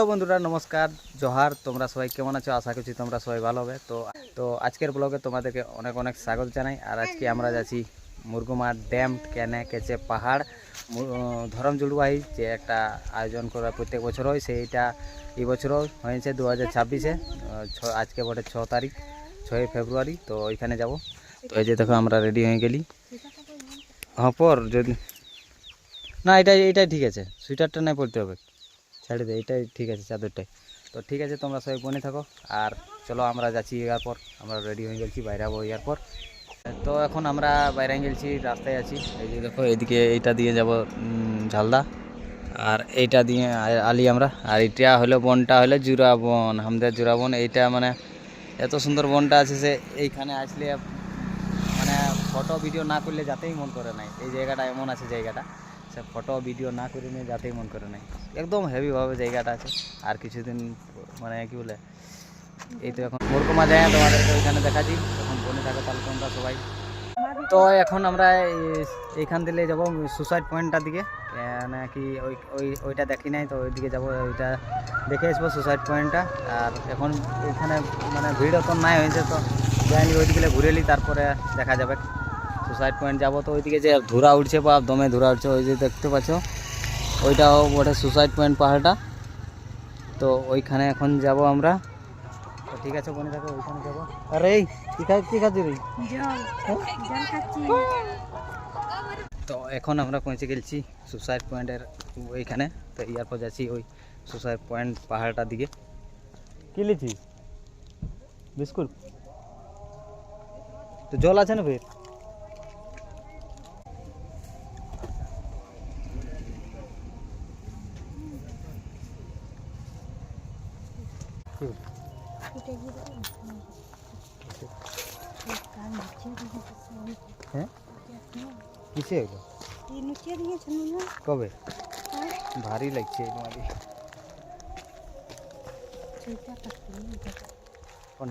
Hello বন্ধুরা, নমস্কার। জোহার, তোমরা সবাই কেমন আছো? আশা করছি তোমরা সবাই ভালো হবে। তো তো আজকের ব্লগে তোমাদেরকে অনেক অনেক স্বাগত জানাই। আর আজকে আমরা যাচ্ছি মুরগুমা ড্যাম, কেনে কেচে পাহাড় ধরম জুড়বাই যে একটা আয়োজন করা প্রত্যেক বছর হয়, সেইটা এই বছরও হয়েছে দু হাজার ছাব্বিশে আজকে বটে ছ তারিখ, ছয় ফেব্রুয়ারি। তো ওইখানে যাব। তো এই যে দেখো, আমরা রেডি হয়ে গেলি। হ্যাঁ পর যদি না, এটাই এটাই ঠিক আছে। সুইটারটা নাই পরতে হবে। ছেড়ে দে এটাই ঠিক আছে চাদরটাই। তো ঠিক আছে, তোমরা সবাই বনে থাকো। আর চলো আমরা যাচ্ছি এরপর আমরা রেডি হয়ে গেছি, বাইরে হব এরপর তো এখন আমরা বাইরে গেছি, রাস্তায় আছি। এই যে দেখো, এদিকে এইটা দিয়ে যাব ঝালদা। আর এইটা দিয়ে আলি আমরা। আর এটা হলো বনটা হলো জুরা বন আমাদের জুরা বন এইটা মানে এত সুন্দর বনটা আছে যে এইখানে আসলে মানে ফটো ভিডিও না করলে যাতেই মন করে নাই। এই জায়গাটা এমন আছে জায়গাটা। সে ফটো ভিডিও না করে নিয়ে যাতেই মন করে নাই একদম হেভিভাবে জায়গাটা আছে। আর কিছুদিন মানে কি বলে, এই তো এখন মোরকুমা যায় তোমাদেরকে ওইখানে দেখাচ্ছি। তখন বনে থাকো তাহলে তোমরা সবাই। তো এখন আমরা এইখান থেকে যাব সুসাইড পয়েন্টটার দিকে। মানে কি ওই ওই ওইটা দেখি নাই, তো ওইদিকে যাব, ওইটা দেখে আসব সুসাইড পয়েন্টটা আর এখন এখানে মানে ভিড় অত নাই হয়েছে, তো যাইনি ওইদিকে ঘুরে এলি, তারপরে দেখা যাবে। সুসাইড পয়েন্ট যাব তো ওইদিকে যে ধুরা উঠছে বা দমে ধুরা উঠছে ওই যে দেখতে পাচ্ছ ওইটাও বটে সুসাইড পয়েন্ট পাহাড়টা। তো ওইখানে এখন যাব আমরা। তো ঠিক আছে বনে থাকো ওইখানে যাব। আরে এই কী খা কী খাচ্ছি রে তো এখন আমরা পৌঁছে গেছি সুসাইড পয়েন্টের ওইখানে তো ইয়ারপর যাচ্ছি ওই সুসাইড পয়েন্ট পাহাড়টার দিকে। কি লিছি বিস্কুট? তো জল আছে না ফের? কিসে এগুলো? কবে? ভারী লাগছে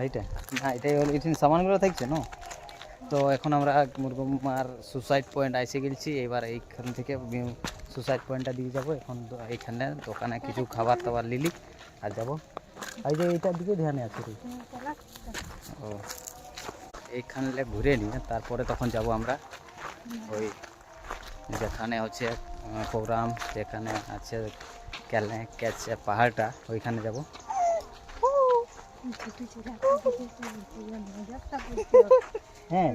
এইটা? না এটাই হলো এখানে সামানগুলো থাকছে না? তো এখন আমরা মুরগুমার সুসাইড পয়েন্ট এসে গেছি এবার এইখান থেকে সুসাইড পয়েন্টটা দিয়ে যাব। এখন এইখানে দোকানে কিছু খাবার টাবার লিলি আর যাব। এই যে এইটার দিকে ধ্যানে আছে। ও। এইখানে ঘুরে নিয়ে তারপরে তখন যাব আমরা ওই যেখানে হচ্ছে প্রোগ্রাম, যেখানে আছে ক্যালে ক্যাচে পাহাড়টা, ওইখানে যাব। হ্যাঁ।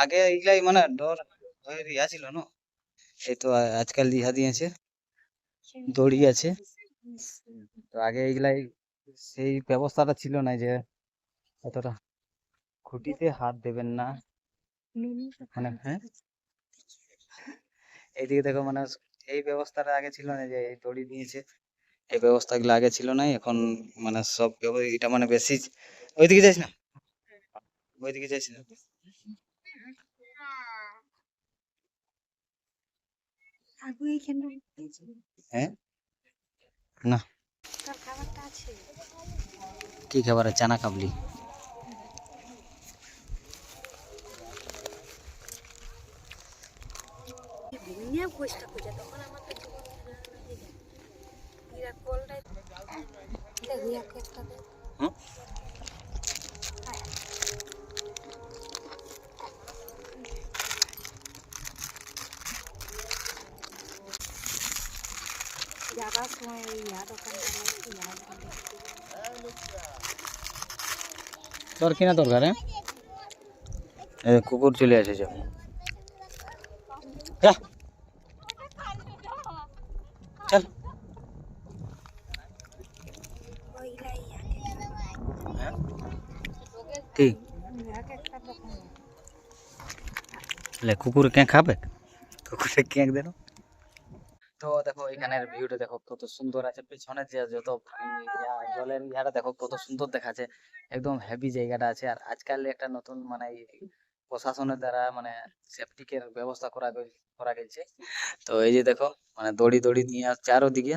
আগে এইগুলাই মানে ডর হয়ে ইয়া ছিল, না? এই তো আজকাল ইহা দিয়েছে, দড়ি আছে। তো আগে এইগুলাই সেই ব্যবস্থাটা ছিল না যে এতটা খুঁটিতে হাত দেবেন না। মানে হ্যাঁ? এইদিকে দেখো মানে এই ব্যবস্থাটা আগে ছিল না যে এই দড়ি দিয়েছে এই ব্যবস্থাগুলো আগে ছিল না এখন মানে সব এটা মানে বেশি ওইদিকে যাইস না। ওইদিকে যাইস না। হ্যাঁ? না। কি খাবার? চানা কাবলি। হুম? যাবার সময় ওই ইয়া দোকানটা নেই, ইয়া দোকানটা তোর কিনা দরকার হ্যাঁ? কুকুর চলে এসেছে যা চল ওইগুলাই হ্যাঁ? কি? লে, কুকুর কে খাবে? কুকুরে কে দেন তো দেখো, এখানের ভিউটা দেখো কত সুন্দর আছে। পেছনে যে যত জলের ইয়াটা দেখো কত সুন্দর দেখাচ্ছে। একদম হেভি জায়গাটা আছে। আর আজকাল একটা নতুন মানে প্রশাসনের দ্বারা মানে সেফটিকের ব্যবস্থা করা করা গেছে। তো এই যে দেখো মানে দড়ি দড়ি নিয়ে চারোদিকে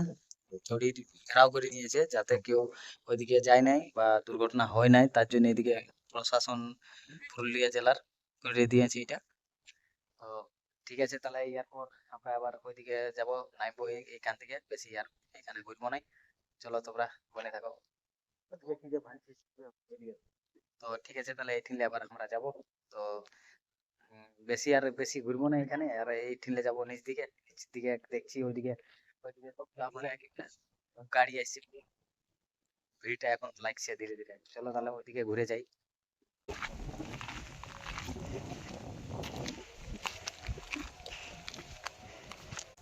দড়ি ঘেরাও করে নিয়েছে যাতে কেউ ওইদিকে যায় নাই বা দুর্ঘটনা হয় নাই, তার জন্য এদিকে প্রশাসন পুরুলিয়া জেলার করে দিয়েছে এটা। তো ঠিক আছে, তাহলে এরপর আমরা আবার ওইদিকে যাব নাইবো এই- এইখান থেকে বেশি আর এখানে ঘুরবো নাই। চলো তোমরা বলে থাকো। তো ঠিক আছে, তাহলে এই ঠিনলে আবার আমরা যাব। তো বেশি আর বেশি ঘুরবো না এখানে, আর এই ঠিনলে যাব নিচ দিকে। নিচ দিকে দেখছি ওইদিকে ওইদিকে গাড়ি আসছে। ভিড়টা এখন লাগছে ধীরে ধীরে। চলো তাহলে ওইদিকে ঘুরে যাই।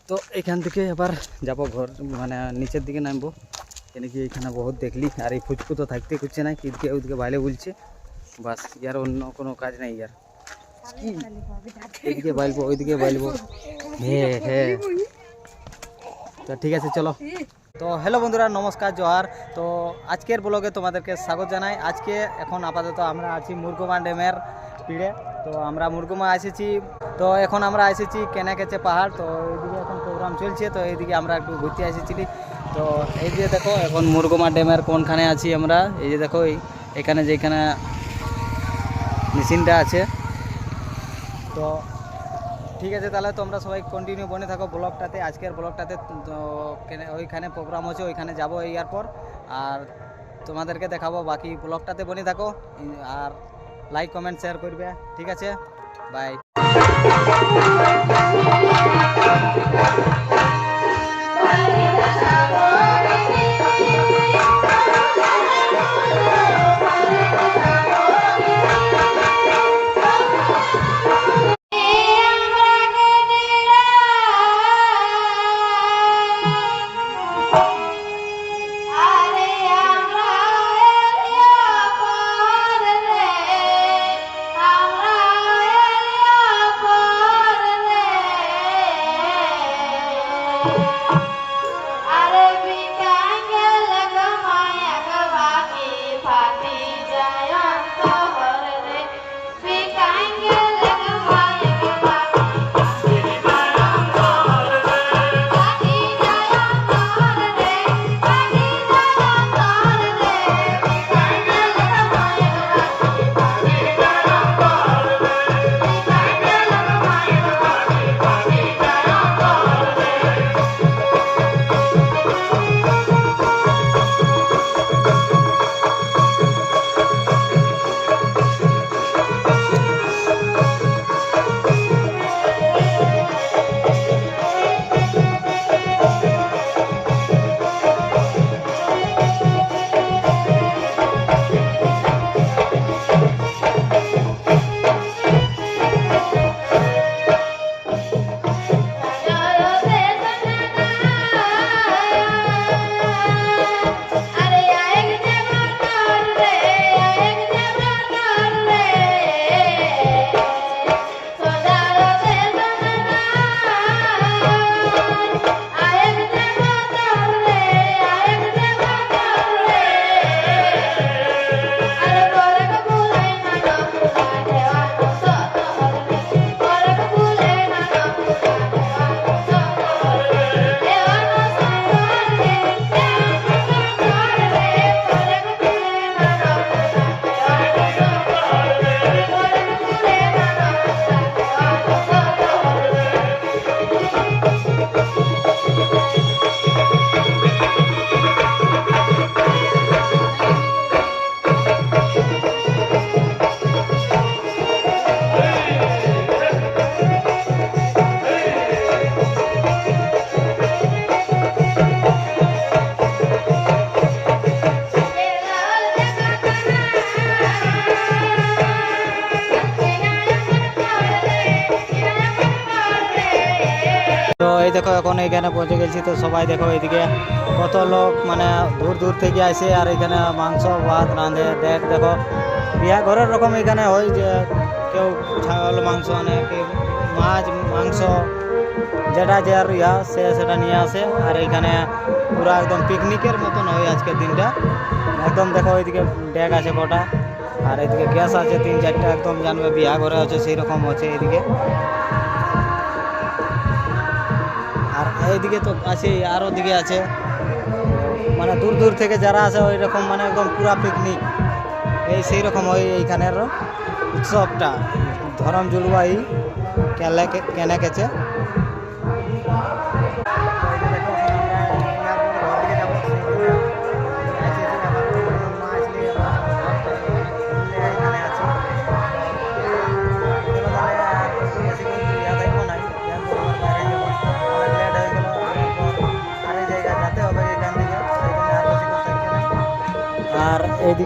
তো এখান থেকে এবার যাব ঘর মানে নিচের দিকে নামবো। কেন কি এখানে বহুত দেখলি, আর এই ফুচকু তো থাকতে খুঁজছে না কিদিকে ওইদিকে বাইরে বলছে। বাস, ইয়ার অন্য কোনো কাজ নাই ইয়ার। এদিকে বাইলবো, ওইদিকে বাইলবো। হ্যাঁ হ্যাঁ। তো ঠিক আছে, চলো। তো হ্যালো বন্ধুরা, নমস্কার, জোহার। তো আজকের ব্লগে তোমাদেরকে স্বাগত জানাই। আজকে এখন আপাতত আমরা আছি মুরগুমা ড্যামের পিড়ে। তো আমরা মুরগুমা এসেছি। তো এখন আমরা এসেছি কেনাকেচে পাহাড়। তো এইদিকে এখন প্রোগ্রাম চলছে। তো এইদিকে আমরা একটু ঘুরতে এসেছিলি। তো এই যে দেখো, এখন মুরগুমা ড্যামের কোনখানে আছি আমরা? এই যে দেখো এখানে যেখানে মেশিনটা আছে। তো ঠিক আছে, তাহলে তোমরা সবাই কন্টিনিউ বনে থাকো ব্লগটাতে, আজকের ব্লগটাতে ওইখানে প্রোগ্রাম হচ্ছে, ওইখানে যাব এই পর। আর তোমাদেরকে দেখাবো বাকি ব্লগটাতে বনে থাকো। আর লাইক কমেন্ট শেয়ার করবে, ঠিক আছে? বাই আরে দেখো, এখন এখানে পৌঁছে গেছি তো সবাই দেখো এইদিকে। কত লোক মানে দূর দূর থেকে আসে আর এখানে মাংস, ভাত রাঁধে। দেখ, দেখো। বিয়া ঘরের রকম এখানে হয় যে কেউ ছাগল, মাংস আনে, কেউ মাছ, মাংস, যেটা যার ইয়া, সে সেটা নিয়ে আসে। আর এখানে পুরো একদম পিকনিকের মতন হয় আজকের দিনটা। একদম দেখো ওইদিকে ড্যাগ আছে কটা। আর এদিকে গ্যাস আছে, তিন চারটা, একদম জানবে বিয়া ঘরে আছে সেই রকম আছে এদিকে আর এইদিকে তো আছে আরও দিকে আছে। মানে দূর দূর থেকে যারা আছে ওই রকম মানে একদম পুরা পিকনিক এই সেই রকম ওই এইখানের উৎসবটা। ধরম জলবায়ু কেলা কেনা গেছে।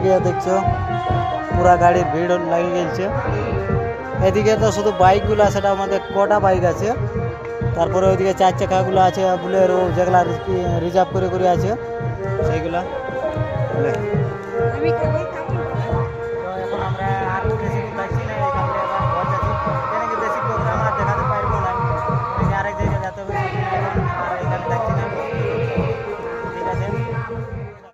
এদিকে দেখছ, পুরা গাড়ির ভিড় লাগে গেছে। এদিকে তো শুধু বাইকগুলো সেটা আমাদের কটা বাইক আছে। তারপরে ওইদিকে চার চাকাগুলো আছে বুলেরো যেগুলা রিজার্ভ করে করে আছে, সেইগুলো।